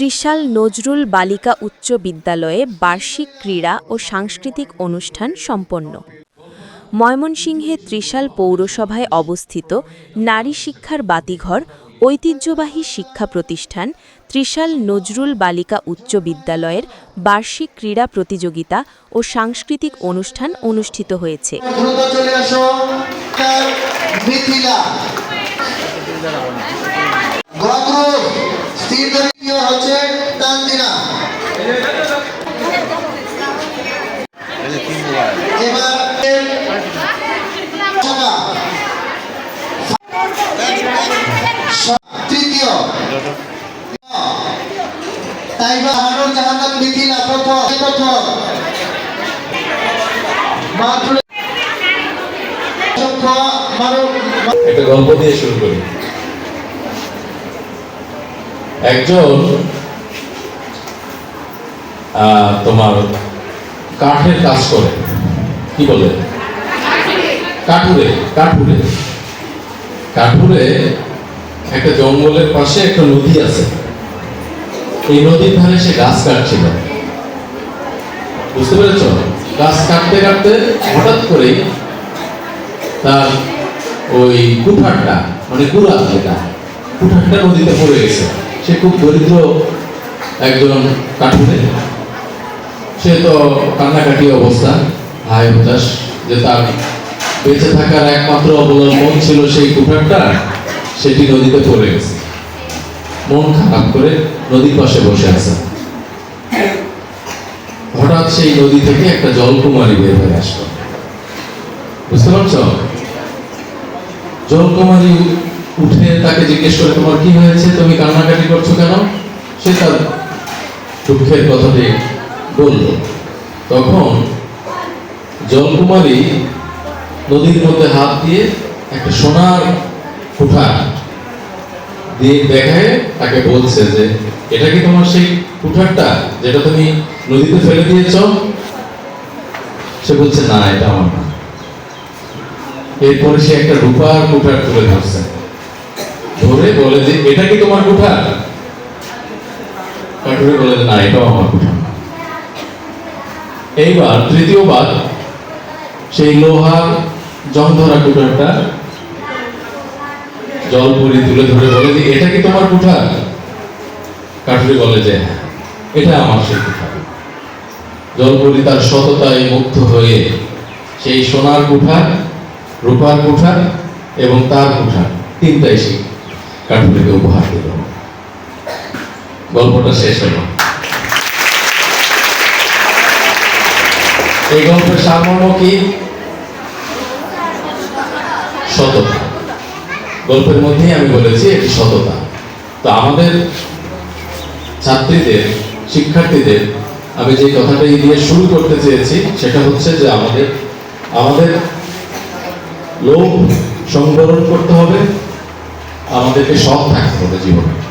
ত্রিশাল নজরুল বালিকা উচ্চ বিদ্যালয়ে বার্ষিক ক্রীড়া ও সাংস্কৃতিক অনুষ্ঠান সম্পন্ন। ময়মনসিংহে ত্রিশাল পৌরসভায় অবস্থিত নারী শিক্ষার বাতিঘর, ঐতিহ্যবাহী শিক্ষা প্রতিষ্ঠান, ত্রিশাল নজরুল বালিকা উচ্চ বিদ্যালয়ের বার্ষিক ক্রীড়া প্রতিযোগিতা ও সাংস্কৃতিক অনুষ্ঠান অনুষ্ঠিত হয়েছে। মিথিলা। তাইবা হারুন জাহান্নাত মিথিলা প্রথম। গল্প দিয়ে শুরু করি। একজন তোমার কাঠের কাজ করে। কি বলে? কাঠুরে কাঠুরে। কাঠুরে একটা জঙ্গলের পাশে একটা নদী আছে। এই নদীর ধারে সে গাছ কাটছিল। বুঝতে পেরেছ? গাছ কাটতে কাটতে হঠাৎ করেই তার ওই কুঠারটা মানে কুড়া যেটা, কুঠারটা নদীতে পড়ে গেছে। সে খুব দরিদ্র একজন কাঠুরে। সে তো কান্নাকাটি অবস্থা, হায় হতাশ, যে তার বেঁচে থাকার একমাত্র অবলম্বন ছিল সেই কুঠারটা, সেটি নদীতে পড়ে গেছে। মন খারাপ করে নদীর পাশে বসে আছে। হঠাৎ সেই নদী থেকে একটা জলকুমারী বের হয়ে আসলো। বুঝতে পারছ? জলকুমারী উঠে তাকে জিজ্ঞেস করে, তোমার কি হয়েছে? তুমি কান্নাকাটি করছ কেন? সে তার দুঃখের কথাটি বলল। তখন জলকুমারী নদীর মধ্যে হাত দিয়ে একটা সোনার কুঠার দিয়ে দেখায়, তাকে বলছে যে, এটা কি তোমার সেই কুঠারটা যেটা তুমি নদীতে ফেলে দিয়েছ? সে বলছে, না, এটা আমার না। এরপরে সে একটা রূপার কুঠার তুলে ধরছে। ধরে বলে যে এটা কি তোমার কুঠার? কাঠুরে বলে না এটাও আমার কুঠার না। এইবার তৃতীয়বার সেই লোহার জং কুঠারটা জল তুলে ধরে বলে যে এটা কি তোমার কুঠার? কাঠুরে বলে যে হ্যাঁ, এটা আমার সেই কুঠার। জলপরি তার সততায় মুগ্ধ হয়ে সেই সোনার কুঠার রূপার কুঠার এবং তার কুঠার তিনটাই সে কাঠুরিকে উপহার দিল গল্পটা শেষ হলো। এই গল্পের সারমর্ম কি? সততা। গল্পের মধ্যেই আমি বলেছি এটি সততা। তো আমাদের ছাত্রীদের, শিক্ষার্থীদের, আমি যে কথাটাই দিয়ে শুরু করতে চেয়েছি, সেটা হচ্ছে যে আমাদের আমাদের লোভ সংবরণ করতে হবে আমাদেরকে সৎ থাকতে হবে জীবনে।